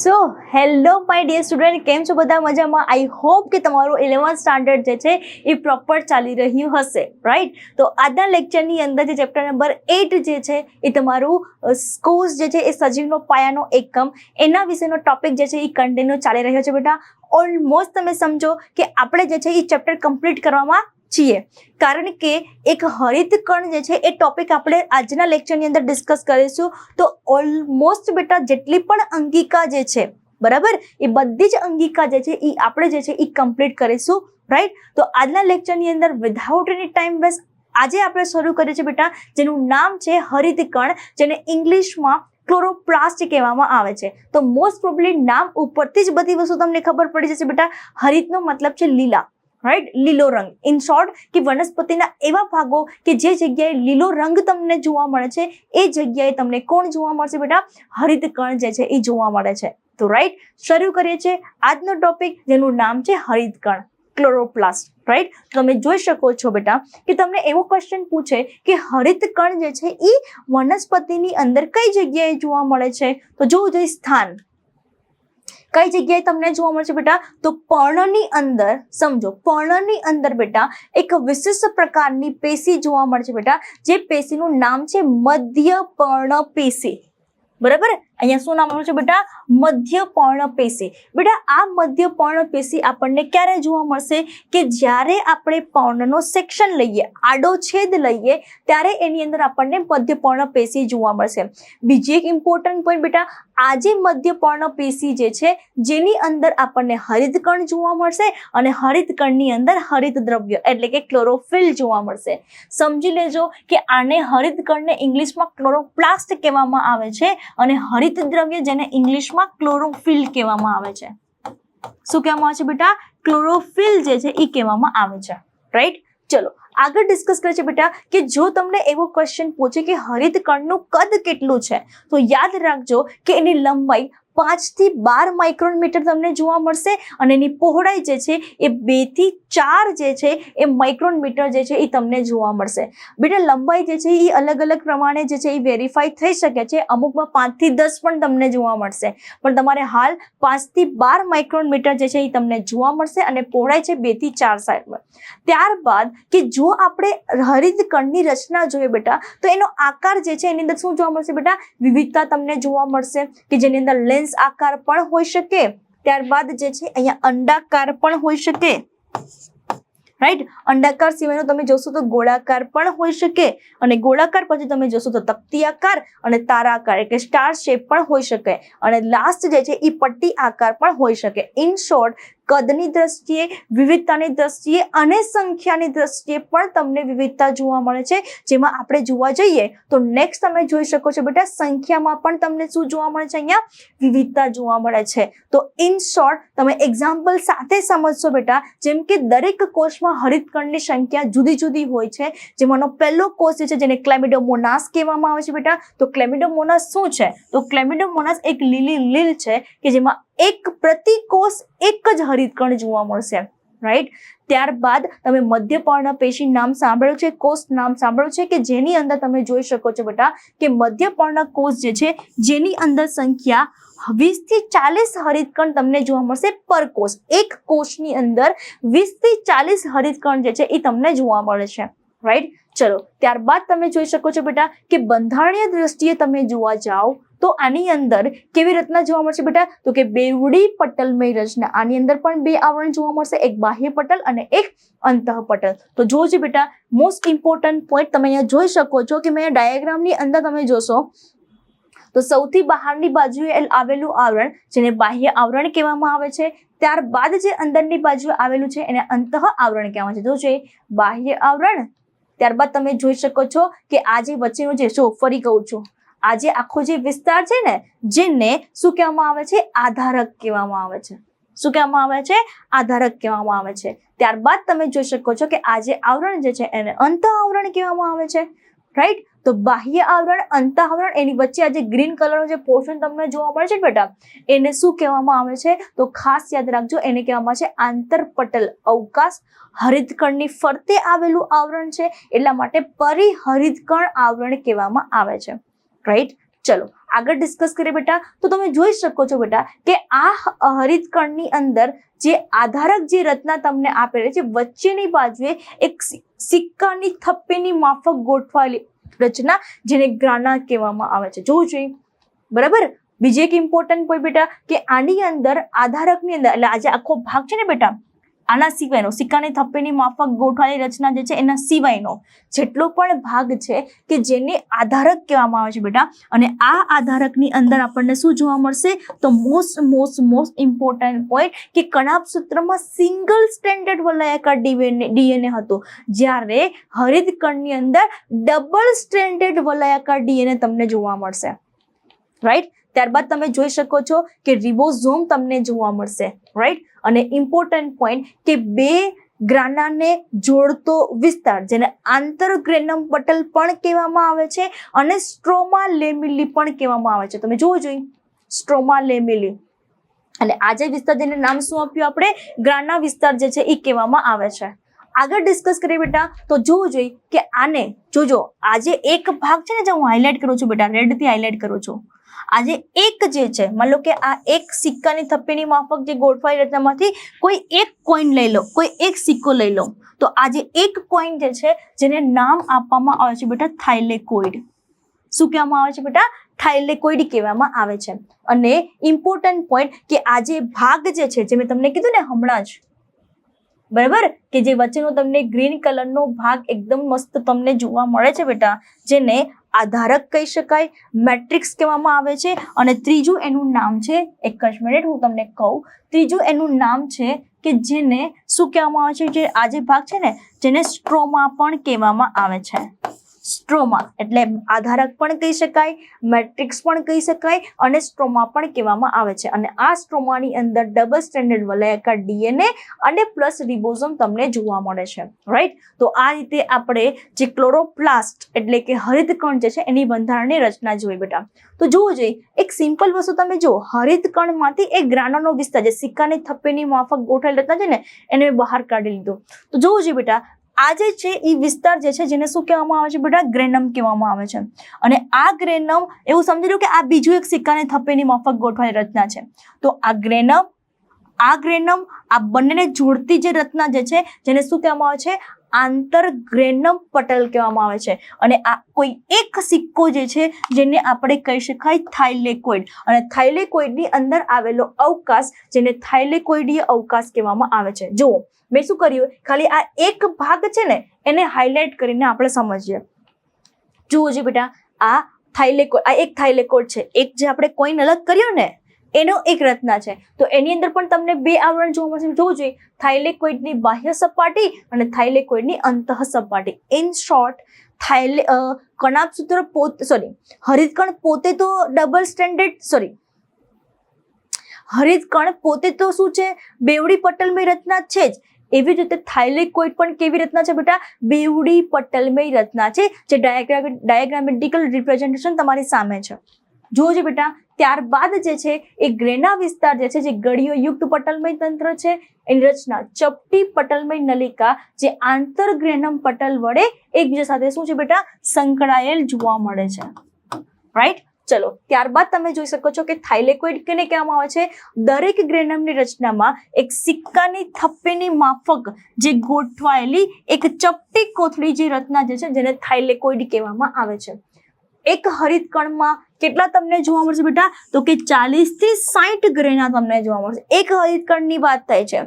So hello my dear student કેમ છો બધા મજામાં? આઈ હોપ કે તમારું ઇલેવન્થ સ્ટાન્ડર્ડ જે છે, એ પ્રોપર ચાલી રહ્યું હશે રાઈટ તો આજના લેક્ચરની અંદર જે ચેપ્ટર નંબર એટ જે છે, એ તમારું સ્કોર્સ જે છે, એ સજીવનો પાયાનો એકમ. એના વિશેનો ટોપિક જે છે, એ કન્ટિન્યુ ચાલી રહ્યો છે બેટા. ઓલમોસ્ટ તમે સમજો કે આપણે જે છે, એ ચેપ્ટર કમ્પ્લીટ કરવામાં છીએ. કારણ કે એક હરિત કણ જે છે, એ ટોપિક આપણે આજના લેક્ચરની અંદર ડિસ્કસ કરીશું. તો ઓલમોસ્ટ બેટા જેટલી પણ અંગિકા જે છે, બરાબર? એ બધી જ અંગિકા જે છે એ આપણે જે છે એ કમ્પ્લીટ કરીશું રાઈટ તો આજના લેક્ચરની અંદર વિધાઉટ એની ટાઈમ વેસ્ટ આજે આપણે શરૂ કરીએ છીએ બેટા, જેનું નામ છે હરિત કણ, જેને ઇંગ્લિશમાં ક્લોરોપ્લાસ્ટ કહેવામાં આવે છે. તો મોસ્ટ પ્રોબ્લી નામ ઉપરથી જ બધી વસ્તુ તમને ખબર પડી જશે બેટા. હરિતનો મતલબ છે લીલા. રાઈટ લીલો રંગ. ઇન શોર્ટ કે વનસ્પતિના એવા ભાગો કે જે જગ્યાએ લીલો રંગ તમને જોવા મળે છે, એ જગ્યાએ તમને કોણ જોવા મળશે બેટા? હરિત કણ જે છે એ જોવા મળે છે. તો રાઈટ શરૂ કરીએ છીએ આજનો ટોપિક જેનું નામ છે હરિત કણ ક્લોરોપ્લાસ્ટ રાઈટ તમે જોઈ શકો છો બેટા કે તમને એવો ક્વેશ્ચન પૂછે કે હરિત કણ જે છે એ વનસ્પતિની અંદર કઈ જગ્યાએ જોવા મળે છે? તો જોવું જોઈએ સ્થાન. કઈ જગ્યાએ તમને જોવા મળશે બેટા? તો પર્ણની અંદર, સમજો, પર્ણની અંદર બેટા, એક વિશિષ્ટ પ્રકારની પેશી જોવા મળશે બેટા, જે પેશીનું નામ છે મધ્ય પર્ણ પેશી. બરાબર? અહીંયા શું નામ છે બેટા? મધ્ય પર્ણ પેશી. બેટા, આ મધ્ય પર્ણ પેશી આપણને ક્યારે જોવા મળશે? કે જ્યારે આપણે પર્ણનો સેક્શન લઈએ, આડો છેદ લઈએ, ત્યારે એની અંદર આપણને મધ્ય પર્ણ પેશી જોવા મળશે. બીજી એક ઇમ્પોર્ટન્ટ પોઈન્ટ બેટા આજે જે મધ્ય પર્ણ પેશી જે છે, જેની અંદર આપણને હરિતકણ જોવા મળશે અને હરિતકણની અંદર હરિત દ્રવ્ય, એટલે કે ક્લોરોફિલ જોવા મળશે. સમજી લેજો કે આને હરિતકણને ઇંગ્લિશમાં ક્લોરોપ્લાસ્ટ કહેવામાં આવે છે અને હરિત દ્રવ્ય જેને ઇંગ્લિશમાં ક્લોરોફિલ કહેવામાં આવે છે. શું કહેવામાં આવે છે બેટા? ક્લોરોફિલ જે છે એ કહેવામાં આવે છે. રાઈટ ચલો, આગળ ડિસ્કસ કરે છે બેટા કે જો તમને એવો ક્વેશ્ચન પૂછે કે હરિત કણનું કદ કેટલું છે, તો યાદ રાખજો કે એની લંબાઈ પાંચથી બાર માઇક્રોમીટર તમને જોવા મળશે અને એની પહોળાઈ જે છે એ બેથી ચાર જે છે એ માઇક્રોન મીટર જે છે એ તમને જોવા મળશે. બેટા, લંબાઈ જે છે એ અલગ અલગ પ્રમાણે જે છે એ વેરીફાઈ થઈ શકે છે. અમુકમાં પાંચથી દસ પણ તમને જોવા મળશે. પણ તમારે હાલ પાંચથી બાર માઇક્રોન મીટર જે છે એ તમને જોવા મળશે અને પહોળાઈ છે બેથી ચાર સાઈડમાં ત્યારબાદ કે જો આપણે હરિત કણની રચના જોઈએ બેટા, તો એનો આકાર જે છે એની અંદર શું જોવા મળશે બેટા? વિવિધતા તમને જોવા મળશે કે જેની અંદર લેન્સ આકાર પણ હોઈ શકે. ત્યારબાદ જે છે અહીંયા અંડાકાર પણ હોઈ શકે. રાઈટ અંડાકાર સિવાયનો તમે જોશો તો ગોળાકાર પણ હોઈ શકે અને ગોળાકાર પછી તમે જોશો તો તકતી આકાર અને તારાકાર એટલે સ્ટાર શેપ પણ હોઈ શકે. અને લાસ્ટ જે છે એ પટ્ટી આકાર પણ હોઈ શકે. ઇન શોર્ટ કદની દ્રષ્ટિએ, વિવિધતાની દ્રષ્ટિએ અને સંખ્યાની દ્રષ્ટિએ પણ તમને વિવિધતા જોવા મળે છે. જેમાં આપણે જોવા જઈએ તો નેક્સ્ટ તમે જોઈ શકો છો બેટા, સંખ્યામાં પણ તમને શું જોવા મળે છે અહીંયા? વિવિધતા જોવા મળે છે. તો ઇન શોર્ટ તમે એક્ઝામ્પલ સાથે સમજશો બેટા, જેમ કે દરેક કોષમાં હરિતકણની સંખ્યા જુદી જુદી હોય છે. જેમાંનો પહેલો કોષ છે જેને ક્લેમિડોમોનાસ કહેવામાં આવે છે બેટા, તો ક્લેમિડોમોનાસ શું છે? તો ક્લેમિડોમોનાસ એક લીલી લીલ છે કે જેમાં એક પ્રતિ કોષ એક જ હરિતકણ જોવા મળશે રાઈટ ત્યારબાદ તમે મધ્યપર્ણ પેશી નામ સાંભળ્યું છે કોષ નામ સાંભળ્યું છે કે જેની અંદર તમે જોઈ શકો છો બેટા કે મધ્યપર્ણ કોષ જે છે જેની અંદર સંખ્યા વીસથી ચાલીસ હરિતકણ તમને જોવા મળશે પર કોષ. એક કોષની અંદર વીસથી ચાલીસ હરિતકણ જે છે એ તમને જોવા મળે છે રાઈટ ચલો, ત્યારબાદ તમે જોઈ શકો છો બેટા કે બંધારણીય દ્રષ્ટિએ તમે જોવા જાઓ તો આની અંદર કેવી રચના જોવા મળશે બેટા? તો કે બેવડી પટલમય રચના આની અંદર પણ બે આવરણ જોવા મળશે, એક બાહ્ય પટલ અને એક અંતઃ પટલ. તો જોજો બેટા મોસ્ટ ઇમ્પોર્ટન્ટ પોઈન્ટ તમે અહીંયા જોઈ શકો છો કે મેં ડાયાગ્રામની અંદર તમે જોશો, તો સૌથી બહારની બાજુએ આવેલું આવરણ, જેને બાહ્ય આવરણ કહેવામાં આવે છે, ત્યારબાદ જે અંદરની બાજુએ આવેલું છે, એને અંતઃ આવરણ કહેવામાં જો છે. બાહ્ય આવરણ, ત્યારબાદ તમે જોઈ શકો છો કે આ જે વચ્ચેનું જે શો ફરી કહું છું. આ જે આખો જે વિસ્તાર છે ને, જેને શું કહેવામાં આવે છે? આધારક કહેવામાં આવે છે. શું કહેવામાં આવે છે? આધારક કહેવામાં આવે છે. ત્યારબાદ તમે જોઈ શકો છો કે આજે આવરણ જે છે, એને અંત આવરણ કહેવામાં આવે છે. રાઈટ તો બાહ્ય આવરણ, અંત આવરણ, એની વચ્ચે આજે ગ્રીન કલરનો જે પોર્શન તમને જોવા મળે છે બેટા, એને શું કહેવામાં આવે છે? તો ખાસ યાદ રાખજો, એને કહેવામાં છે આંતરપટલ અવકાશ. હરિતકણની ફરતે આવેલું આવરણ છે, એટલા માટે પરિહરિતકણ આવરણ કહેવામાં આવે છે. રાઈટ ચલો, આગળ ડિસ્કસ કરીએ બેટા. તો તમે જોઈ શકો છો બેટા કે આ હરિતકણની અંદર જે આધારક જે રચના તમને આપેલી છે, વચ્ચેની બાજુએ એક સિક્કાની થપ્પીની માફક ગોઠવાયેલી રચના જેને ગ્રાના કહેવામાં આવે છે. જોવું જોઈએ. બરાબર? બીજી એક ઇમ્પોર્ટન્ટ પોઈન્ટ બેટા કે આની અંદર આધારકની અંદર, એટલે આજે આખો ભાગ છે ને બેટા આના સિવાયનો સિક્કાની થપ્પીની માફક ગોઠવાયેલી રચના જે છે એના સિવાયનો જેટલો પણ ભાગ છે કે જેને આધારક કહેવામાં આવે છે બેટા. અને આ આધારકની અંદર આપણને શું જોવા મળશે? તો most most most important point કે કણાપ સૂત્રમાં સિંગલ સ્ટેન્ડર્ડ વલયાકાર ડીએનએ ડીએનએ હતો. જ્યારે હરિતકણની અંદર ડબલ સ્ટેન્ડર્ડ વલયાકાર ડીએનએ તમને જોવા મળશે. રાઈટ ત્યારબાદ તમે જોઈ શકો છો કે રિબોઝોમ તમને જોવા મળશે રાઈટ અને ઇમ્પોર્ટન્ટ પોઈન્ટ કે બે ગ્રાનાને જોડતો વિસ્તાર, જેને આંતરગ્રેનમ પટલ પણ કહેવામાં આવે છે અને સ્ટ્રોમા લેમિલી પણ કહેવામાં આવે છે. તમે જોવો જોઈએ સ્ટ્રોમા લેમિલી અને આ જે વિસ્તાર જેને નામ શું આપ્યું આપણે? ગ્રાના વિસ્તાર જે છે એ કહેવામાં આવે છે. આગળ ડિસ્કસ કરીએ બેટા, તો જોવું જોઈએ કે આને, જોજો આજે એક ભાગ છે ને જે હું હાઇલાઇટ કરું છું બેટા રેડથી હાઇલાઇટ કરું છું. આજે એક જે છે, માન લો કે આ એક સિક્કાની થપ્પીની માફક જે ગોઠવાઈ રચનામાંથી કોઈ એક કોઈન લઈ લો, કોઈ એક સિક્કો લઈ લો, તો આજે એક કોઈન જે છે, જેને નામ આપવામાં આવે છે બેટા થાઇલેકોઇડ. શું કહેવામાં આવે છે બેટા? થાઇલેકોઇડ કહેવામાં આવે છે. અને ઇમ્પોર્ટન્ટ પોઈન્ટ કે આ જે ભાગ જે છે, જે મેં તમને કીધું ને હમણાં જ, બરાબર? કે જે વચ્ચેનો તમને ગ્રીન કલરનો ભાગ એકદમ મસ્ત તમને જોવા મળે છે બેટા, જેને આધારક કહી શકાય, મેટ્રિક્સ કહેવામાં આવે છે અને ત્રીજું એનું નામ છે, એક જ મિનિટ હું તમને કહું, ત્રીજું એનું નામ છે કે જેને શું કહેવામાં આવે છે, જે આ જે ભાગ છે ને, જેને સ્ટ્રોમા પણ કહેવામાં આવે છે. સ્ટ્રોમા એટલે આધારક પણ કહી શકાય મેટ્રિક્સ પણ કહી શકાય અને સ્ટ્રોમા પણ કહેવામાં આવે છે. અને આ સ્ટ્રોમાની અંદર ડબલ સ્ટેન્ડર્ડ વલયાકાર ડીએનએ અને પ્લસ રિબોઝોમ તમને જોવા મળે છે. રાઈટ તો આ રીતે આપણે જે ક્લોરોપ્લાસ્ટ એટલે કે હરિતકણ જે છે એની બંધારણની રચના જોઈ બેટા. તો જોવું જોઈએ એક સિમ્પલ વસ્તુ તમે જો હરિતકણમાંથી એક ગ્રાનોનો વિસ્તાર, જે સિક્કાની થપ્પીની માફક ગોઠવેલ રચના છે ને, એને બહાર કાઢી લીધો. તો જોવું જોઈએ બેટા આ જે છે એ વિસ્તાર જે છે, જેને શું કહેવામાં આવે છે બેટા? ગ્રેનમ કહેવામાં આવે છે. અને આ ગ્રેનમ એવું સમજી લો કે આ બીજું એક સિક્કાને થપ્પેની માફક ગોઠવાની રચના છે. તો આ ગ્રેનમ આ ગ્રેનમ આ બંનેને જોડતી જે રચના જે છે, જેને શું કહેવામાં આવે છે? આંતરગ્રેનમ પટલ કહેવામાં આવે છે. અને આ કોઈ એક સિક્કો જે છે, જેને આપણે કહી શકાય થાઇલેકોઇડ. અને થાઇલેકોઇડની અંદર આવેલો અવકાશ, જેને થાઇલેકોઇડીય અવકાશ કહેવામાં આવે છે. જુઓ, મેં શું કર્યું? ખાલી આ એક ભાગ છે ને, એને હાઇલાઇટ કરીને આપણે સમજીએ. જુઓ જી બેટા, આ થાઇલેકોઇડ આ એક થાઇલેકોઇડ છે. એક જે આપણે કોઈન અલગ કર્યો ને એનો એક રચના છે. તો એની અંદર પણ તમને બે આવરણ જોવા મળશે. જોવું જોઈએ થાઇલેકોઇડની બાહ્ય સપાટી અને થાઇલેકોઇડની અંતઃ સપાટી. ઇન શોર્ટ થાઇલે કણાપસૂત્ર પોત સોરી હરિતકણ પોતે તો ડબલ સ્ટેન્ડર્ડ સોરી હરિતકણ પોતે તો શું છે? બેવડી પટલમય રચના છે જ. એવી જ રીતે થાઇલેકોઇડ પણ કેવી રચના છે બેટા? બેવડી પટલમય રચના છે, જે ડાયાગ્રામ ડાયાગ્રામેટિકલ રિપ્રેઝન્ટેશન તમારી સામે છે. જોજો બેટા, ત્યારબાદ જે છે એ ગ્રેના વિસ્તાર જે છે, જે ગળીઓ યુક્ત પટલમય તંત્ર છે, એની રચના ચપટી પટલમય નલિકા, જે આંતરગ્રેનમ પટલ વડે એકબીજા સાથે શું છે બેટા, સંકળાયેલ જોવા મળે છે. રાઈટ ચલો, ત્યારબાદ તમે જોઈ શકો છો કે થાઇલેકોઇડ કેને કહેવામાં આવે છે? દરેક ગ્રેનમની રચનામાં એક સિક્કાની થપ્પીની માફક જે ગોઠવાયેલી એક ચપટી કોથળી જે રચના જે છે, જેને થાઇલેકોઇડ કહેવામાં આવે છે. એક હરિતકણમાં કેટલા તમને જોવા મળશે બેટા? તો કે ચાલીસથી સાઠ ગ્રેના તમને જોવા મળશે. એક હરિતકણની વાત થાય છે.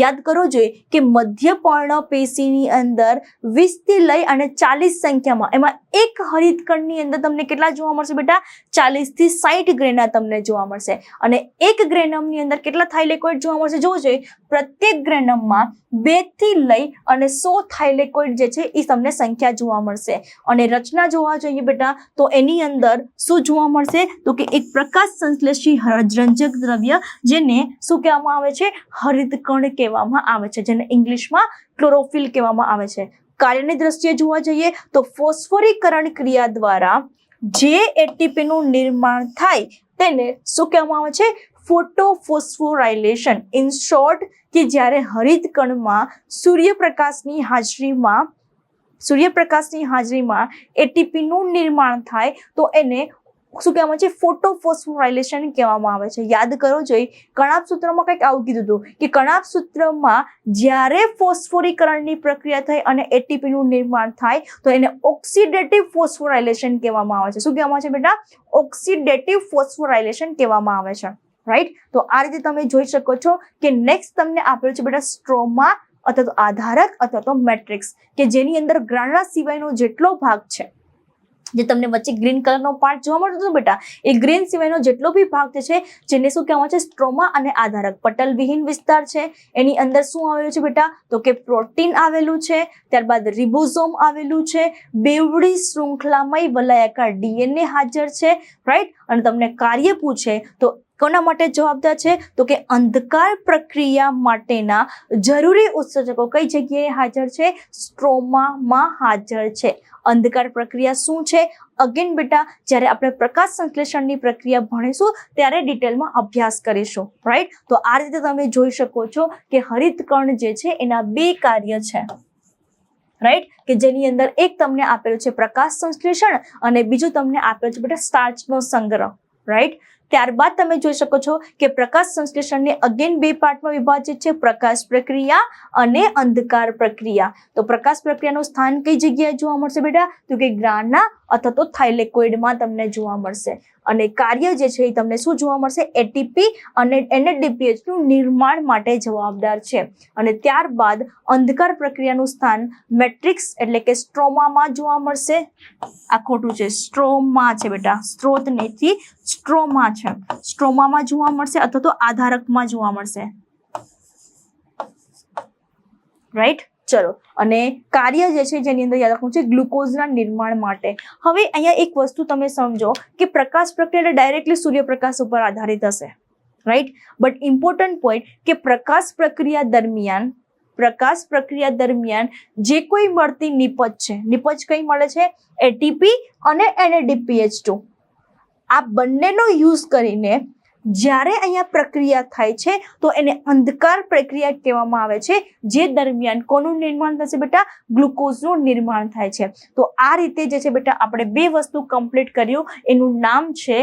યાદ કરવો જોઈએ કે મધ્ય પર્ણ પેશીની અંદર વીસથી લઈ અને ચાલીસ સંખ્યામાં એમાં એક હરિતકણની અંદર તમને કેટલા જોવા મળશે બેટા? ચાલીસથી સાઠ ગ્રેના તમને જોવા મળશે. અને એક ગ્રેનમની અંદર કેટલા થાઇલેકોઇડ જોવા મળશે? જોવું જોઈએ પ્રત્યેક ગ્રેનમમાં બેથી લઈ અને સો થાઇલેકોઇડ જે છે એ તમને સંખ્યા જોવા મળશે. અને રચના જોવા જોઈએ બેટા, તો એની અંદર શું જોવા મળશે તો કે એક પ્રકાશ સંશ્લેષી રંજક દ્રવ્ય જેને શું કહેવામાં આવે છે? હરિતકણ કહેવામાં આવે છે, જેને ઇંગ્લિશમાં ક્લોરોફિલ કહેવામાં આવે છે. કાર્યની દ્રષ્ટિએ જોવા જઈએ તો ફોસ્ફોરીકરણ ક્રિયા દ્વારા જે એટીપીનું નિર્માણ થાય તેને શું કહેવામાં આવે છે? ફોટોફોસ્ફોરાઇલેશન ઇન શોર્ટ કે જ્યારે હરિતકણમાં સૂર્યપ્રકાશની હાજરીમાં સૂર્યપ્રકાશની હાજરીમાં એટીપીનું નિર્માણ થાય તો એને શું કહેવામાં છે? ફોટોફોસ્ફોરાઇલેશન કહેવામાં આવે છે. યાદ કરો જોઈ કણાપ સૂત્રમાં કંઈક આવું કીધું હતું કે કણાપ સૂત્રમાં જ્યારે ફોસ્ફોરીકરણની પ્રક્રિયા થઈ અને એટીપીનું નિર્માણ થાય, તો એને ઓક્સિડેટિવ ફોસ્ફોરાઇલેશન કહેવામાં આવે છે. શું કહેવામાં છે બેટા? ઓક્સિડેટિવ ફોસ્ફોરાઇલેશન કહેવામાં આવે છે. રાઈટ તો આ રીતે તમે જોઈ શકો છો કે નેક્સ્ટ તમને આપેલું છે બેટા સ્ટ્રોમા અથવા તો આધારક અથવા તો મેટ્રિક્સ, કે જેની અંદર ગ્રાણા સિવાયનો જેટલો ભાગ છે. જે તમને વચ્ચે ગ્રીન કલરનો પાર્ટ જોવા મળતો હતો બેટા, એ ગ્રીન સિવાયનો જેટલો બી ભાગ છે, જેને શું કહેવામાં છે સ્ટ્રોમા અને આધારક પટલ વિહીન વિસ્તાર છે. એની અંદર શું આવેલું છે બેટા? તો કે પ્રોટીન આવેલું છે, ત્યારબાદ રિબોઝોમ આવેલું છે, બેવડી શૃંખલામય વલયાકાર ડીએનએ હાજર છે રાઈટ અને તમને કાર્ય પૂછે તો કોના માટે જવાબદાર છે? તો કે અંધકાર પ્રક્રિયા માટેના જરૂરી ઉત્સર્જકો કઈ જગ્યાએ હાજર છે? સ્ટ્રોમામાં હાજર છે. અંધકાર પ્રક્રિયા શું છે? અગેન બેટા, જ્યારે આપણે પ્રકાશ સંશ્લેષણની પ્રક્રિયા ભણીશું, ત્યારે ડિટેલમાં અભ્યાસ કરીશું રાઈટ તો આ રીતે તમે જોઈ શકો છો કે હરિતકણ જે છે, એના બે કાર્ય છે રાઈટ કે જેની અંદર એક તમને આપેલું છે પ્રકાશ સંશ્લેષણ અને બીજું તમને આપેલું છે બેટા સ્ટાર્ચનો સંગ્રહ રાઈટ ત્યારબાદ તમે જોઈ શકો છો કે પ્રકાશ સંશ્લેષણને અગેન બે પાર્ટમાં વિભાજિત છે, પ્રકાશ પ્રક્રિયા અને અંધકાર પ્રક્રિયા. તો પ્રકાશ પ્રક્રિયાનું સ્થાન કઈ જગ્યાએ જોવા મળશે બેટા? તો કે ગ્રાના અથવા તો થાઇલેકોઇડમાં તમને જોવા મળશે. અને કાર્ય જે છે એ તમને શું જોવા મળશે? એટીપી અને એનએડીપીએચનું નિર્માણ માટે જવાબદાર છે. અને ત્યારબાદ અંધકાર પ્રક્રિયાનું સ્થાન મેટ્રિક્સ એટલે કે સ્ટ્રોમામાં જોવા મળશે. આ ખોટું છે. સ્ટ્રોમા છે બેટા. સ્ત્રોત નથી સ્ટ્રોમા છે. સ્ટ્રોમામાં જોવા મળશે અથવા તો આધારકમાં જોવા મળશે. રાઈટ ચલો, અને કાર્ય જે છે જેની અંદર યાદ રાખવું છે ગ્લુકોઝના નિર્માણ માટે. હવે અહીંયા એક વસ્તુ તમે સમજો કે પ્રકાશ પ્રક્રિયા ડાયરેક્ટલી સૂર્યપ્રકાશ ઉપર આધારિત હશે રાઈટ બટ ઇમ્પોર્ટન્ટ પોઈન્ટ કે પ્રકાશ પ્રક્રિયા દરમિયાન, પ્રકાશ પ્રક્રિયા દરમિયાન જે કોઈ મળતી નિપજ છે, નિપજ કઈ મળે છે? એટીપી અને એનએડીપીએચ ટુ આ બંનેનો યુઝ કરીને જ્યારે અહીંયા પ્રક્રિયા થાય છે, તો એને અંધકાર પ્રક્રિયા કહેવામાં આવે છે, જે દરમિયાન કોનું નિર્માણ થશે બેટા? ગ્લુકોઝનું નિર્માણ થાય છે. તો આ રીતે જે છે બેટા, આપણે બે વસ્તુ કમ્પ્લીટ કર્યું. એનું નામ છે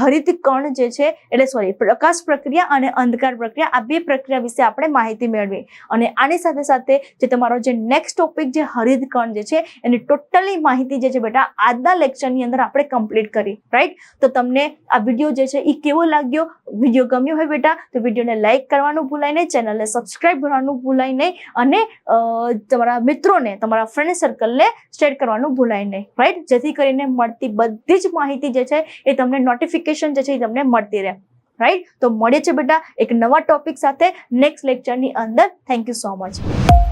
હરિત કણ જે છે, એટલે સોરી પ્રકાશ પ્રક્રિયા અને અંધકાર પ્રક્રિયા. આ બે પ્રક્રિયા વિશે આપણે માહિતી મેળવી. અને આની સાથે સાથે જે તમારો જે નેક્સ્ટ ટોપિક જે હરિત કણ જે છે, એની ટોટલી માહિતી જે છે બેટા, આજના લેક્ચરની અંદર આપણે કમ્પ્લીટ કરી. રાઈટ તો તમને આ વીડિયો જે છે એ કેવો લાગ્યો? વીડિયો ગમ્યો હોય બેટા, તો વિડીયોને લાઇક કરવાનું ભૂલાય નહીં ચેનલને સબસ્ક્રાઈબ કરવાનું ભૂલાય નહીં અને તમારા મિત્રોને, તમારા ફ્રેન્ડ સર્કલને શેર કરવાનું ભૂલાય નહીં. રાઈટ જેથી કરીને મળતી બધી જ માહિતી જે છે, એ તમને નોટિફિકેશન જે છે, એ તમને મળતી રહે. રાઈટ તો મળે છે બેટા એક નવા ટોપિક સાથે નેક્સ્ટ લેક્ચરની અંદર. Thank you so much